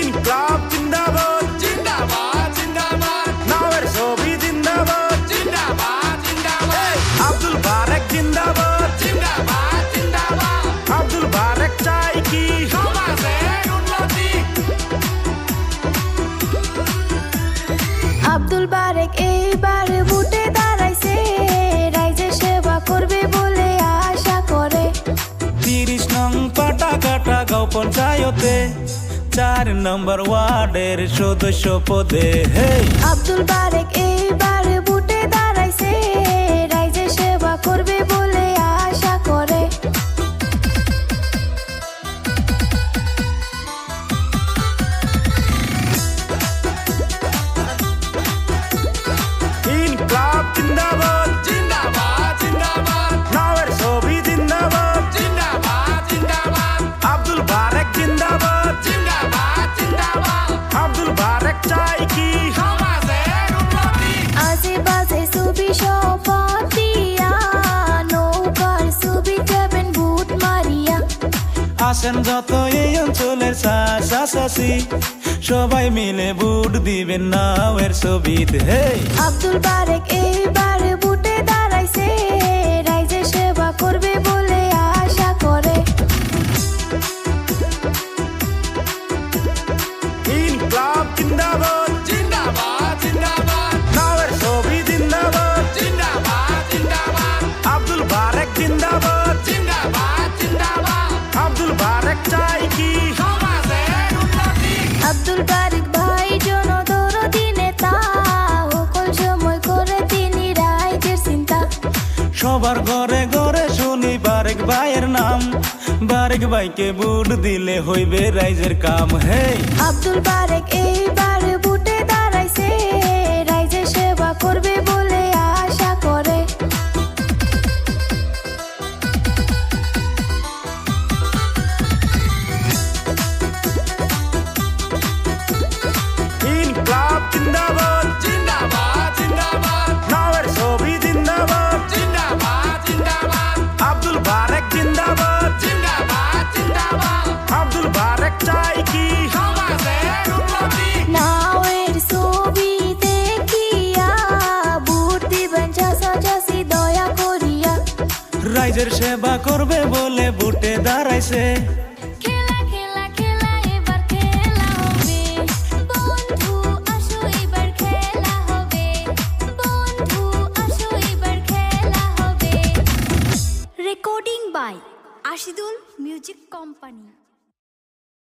ইনকলাব জিন্দাবাদ জিন্দাবাদ জিন্দাবাদ নাওয়ের ছবি জিন্দাবাদ জিন্দাবাদ জিন্দাবাদ আব্দুল বারেক জিন্দাবাদ নং পাটা কাটা গাঁও পঞ্চায়েতে চার নম্বর ওয়ার্ডের সদস্য পদে। হে আব্দুল বারেক কি সমাজের উন্নতি আজে বাজে সুবি সপাতিয়া নৌকার সুবি যাবেন বুট মারিয়া। আসেন যত এই অঞ্চলের সাসাসি সবাই মিলে বুট দিবেন নাওয়ের ছবিতে। হে আব্দুল বারেক এইবার সবার ঘরে ঘরে শুনি বারেক ভাইয়ের নাম। বারেক ভাইকে বুট দিলে হইবে রাইজের কাম হে আব্দুল বারেক এইবার রাইজের সেবা করবে বলে বুটে দাঁড়াইছে। Recording by Ashidul music company